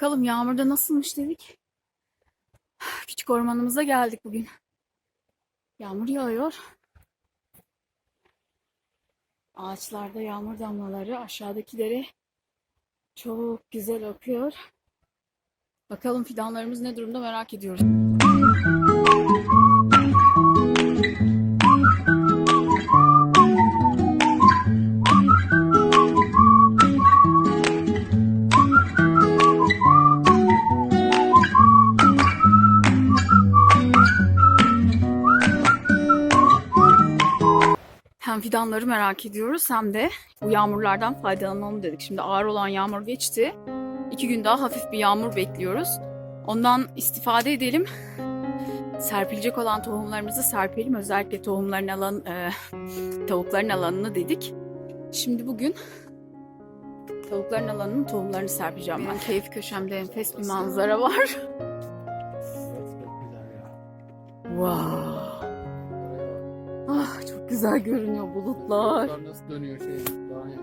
Bakalım yağmurda nasılmış dedik. Küçük ormanımıza geldik bugün. Yağmur yağıyor. Ağaçlarda yağmur damlaları aşağıdaki dere çok güzel akıyor. Bakalım fidanlarımız ne durumda merak ediyoruz. Fidanları merak ediyoruz hem de bu yağmurlardan faydalanalım dedik. Şimdi ağır olan yağmur geçti. İki gün daha hafif bir yağmur bekliyoruz. Ondan istifade edelim. Serpilecek olan tohumlarımızı serpelim. Özellikle tohumların alan, e, tavukların alanını dedik. Şimdi bugün tavukların alanının tohumlarını serpeceğim ben. Keyif köşemde enfes bir manzara var. Wow. Güzel görünüyor bulutlar. Bulutlar nasıl dönüyor şey?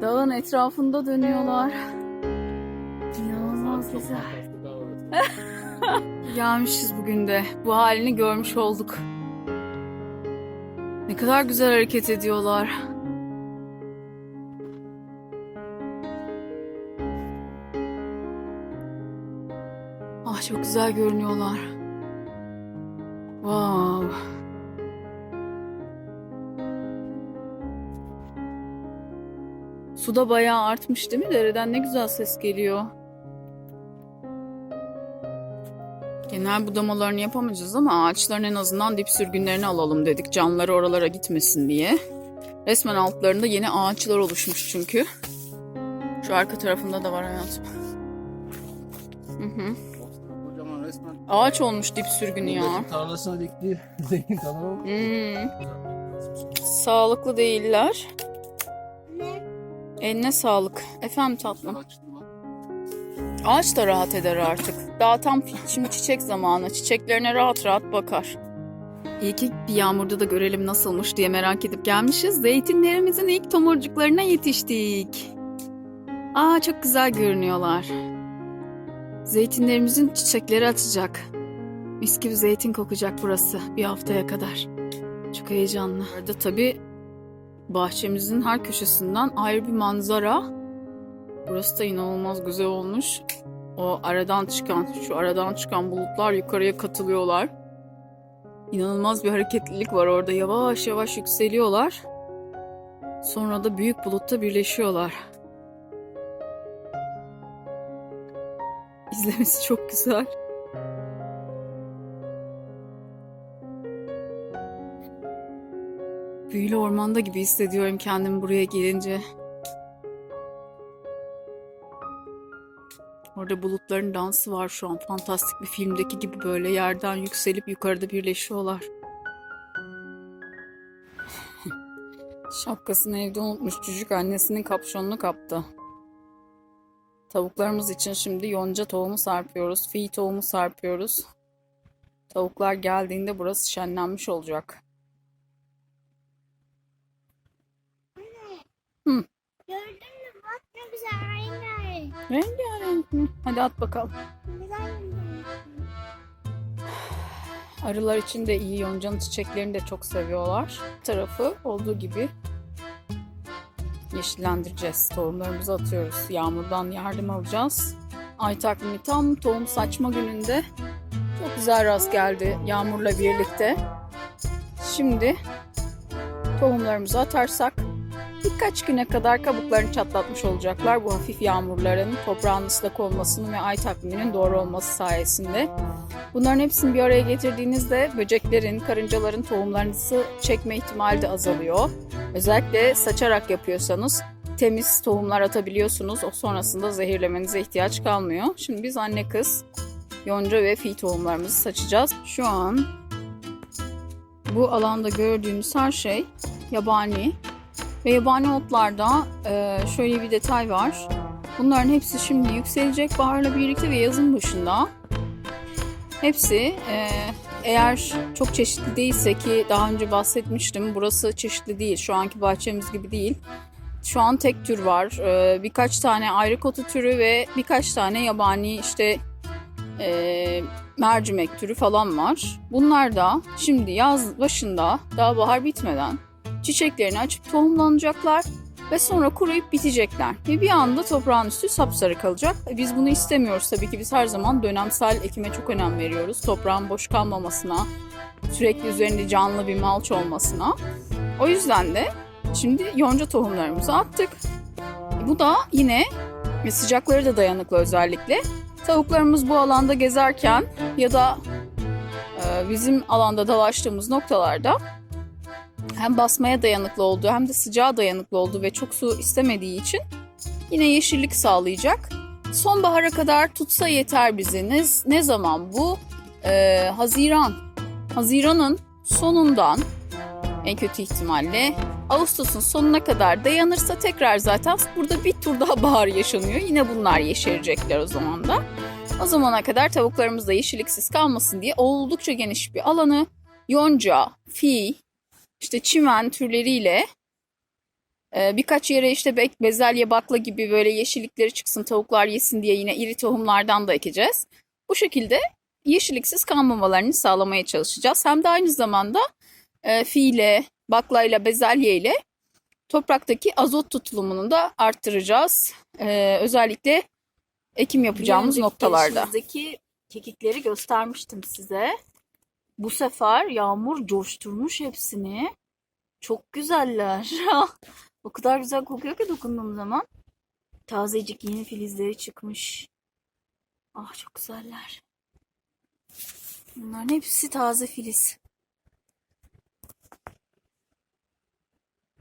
Dağın etrafında dönüyorlar. İnanılmaz güzel. Gelmişiz bugün de. Bu halini görmüş olduk. Ne kadar güzel hareket ediyorlar. Ah çok güzel görünüyorlar. Wow. Su da bayağı artmış değil mi? Dereden ne güzel ses geliyor. Genel budamalarını yapamayacağız ama ağaçların en azından dip sürgünlerini alalım dedik. Canları oralara gitmesin diye. Resmen altlarında yeni ağaçlar oluşmuş çünkü. Şu arka tarafında da var hayatım. Hı hı. Baksana, Kocaman resmen. Ağaç olmuş dip sürgünü ya. Tarlasına zengin tarla. Hmm. Sağlıklı değiller. Eline sağlık. Efendim tatlım. Ağaç da rahat eder artık. Daha tam şimdi çiçek zamanı. Çiçeklerine rahat rahat bakar. İyi ki bir yağmurda da görelim nasılmış diye merak edip gelmişiz. Zeytinlerimizin ilk tomurcuklarına yetiştik. Aa çok güzel görünüyorlar. Zeytinlerimizin çiçekleri açacak. Mis gibi zeytin kokacak burası bir haftaya kadar. Çok heyecanlı. Arada tabii bahçemizin her köşesinden ayrı bir manzara. Burası da inanılmaz güzel olmuş. O aradan çıkan, şu aradan çıkan bulutlar yukarıya katılıyorlar. İnanılmaz bir hareketlilik var orada. Yavaş yavaş yükseliyorlar. Sonra da büyük bulutta birleşiyorlar. İzlemesi çok güzel. Büyülü ormanda gibi hissediyorum kendimi buraya gelince. Orada bulutların dansı var şu an. Fantastik bir filmdeki gibi böyle yerden yükselip yukarıda birleşiyorlar. Şapkasını evde unutmuş çocuk annesinin kapşonunu kaptı. Tavuklarımız için şimdi yonca tohumu sarpıyoruz. Fi tohumu sarpıyoruz. Tavuklar geldiğinde burası şenlenmiş olacak. Gördün mü bak ne güzel rengarenk. Rengarenk mi? Hadi at bakalım. Güzel. Arılar için de iyi yoncanın çiçeklerini de çok seviyorlar. Bu tarafı olduğu gibi yeşillendireceğiz. Tohumlarımızı atıyoruz. Yağmurdan yardım alacağız. Ay takvimi tam tohum saçma gününde çok güzel rast geldi yağmurla birlikte. Şimdi tohumlarımızı atarsak birkaç güne kadar kabuklarını çatlatmış olacaklar. Bu hafif yağmurların toprağın ıslak olmasının ve ay takviminin doğru olması sayesinde. Bunların hepsini bir araya getirdiğinizde böceklerin, karıncaların tohumlarınızı çekme ihtimali de azalıyor. Özellikle saçarak yapıyorsanız temiz tohumlar atabiliyorsunuz. O sonrasında zehirlemenize ihtiyaç kalmıyor. Şimdi biz anne kız yonca ve fi tohumlarımızı saçacağız. Şu an bu alanda gördüğümüz her şey yabani. Ve yabani otlarda e, şöyle bir detay var. Bunların hepsi şimdi yükselecek baharla birlikte ve yazın başında. Hepsi e, eğer çok çeşitli değilse ki daha önce bahsetmiştim burası çeşitli değil şu anki bahçemiz gibi değil. Şu an tek tür var. Ee, birkaç tane ayrı kotu türü ve birkaç tane yabani işte e, mercimek türü falan var. Bunlar da şimdi yaz başında daha bahar bitmeden çiçeklerini açıp tohumlanacaklar ve sonra kuruyup bitecekler. Ve bir anda toprağın üstü sapsarı kalacak. Biz bunu istemiyoruz tabii ki. Biz her zaman dönemsel ekime çok önem veriyoruz. Toprağın boş kalmamasına, sürekli üzerinde canlı bir malç olmasına. O yüzden de şimdi yonca tohumlarımızı attık. Bu da yine ve sıcakları da dayanıklı özellikle. Tavuklarımız bu alanda gezerken ya da e, bizim alanda dolaştığımız noktalarda hem basmaya dayanıklı olduğu hem de sıcağa dayanıklı olduğu ve çok su istemediği için yine yeşillik sağlayacak. Sonbahara kadar tutsa yeter bizi. Ne, ne zaman bu? E, Haziran. Haziran'ın sonundan en kötü ihtimalle Ağustos'un sonuna kadar dayanırsa tekrar zaten burada bir tur daha bahar yaşanıyor. Yine bunlar yeşerecekler o zaman da. O zamana kadar tavuklarımız da yeşilliksiz kalmasın diye oldukça geniş bir alanı yonca, fi, işte çimen türleriyle e, birkaç yere işte be- bezelye, bakla gibi böyle yeşillikleri çıksın tavuklar yesin diye yine iri tohumlardan da ekeceğiz. Bu şekilde yeşilliksiz kalmamalarını sağlamaya çalışacağız. Hem de aynı zamanda e, fi ile, baklayla, bezelye ile topraktaki azot tutulumunu da arttıracağız. E, özellikle ekim yapacağımız noktalarda. Kekikleri göstermiştim size. Bu sefer yağmur coşturmuş hepsini. Çok güzeller. o kadar güzel kokuyor ki dokunduğum zaman. Tazecik yeni filizleri çıkmış. Ah çok güzeller. Bunların hepsi taze filiz.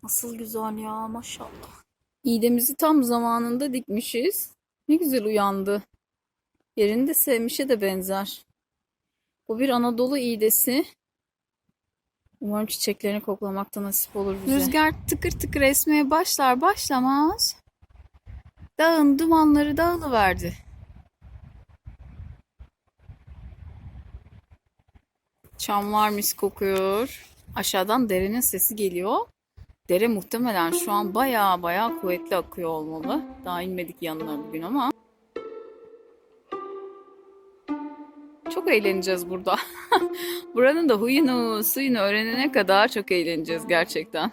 Nasıl güzel ya maşallah. İğdemizi tam zamanında dikmişiz. Ne güzel uyandı. Yerini de sevmişe de benzer. Bu bir Anadolu iğdesi. Umarım çiçeklerini koklamakta nasip olur bize. Rüzgar tıkır tıkır esmeye başlar başlamaz. Dağın dumanları dağılıverdi. Çamlar mis kokuyor. Aşağıdan derenin sesi geliyor. Dere muhtemelen şu an baya baya kuvvetli akıyor olmalı. Daha inmedik yanına bugün ama. Çok eğleneceğiz burada. Buranın da huyunu, suyunu öğrenene kadar çok eğleneceğiz gerçekten.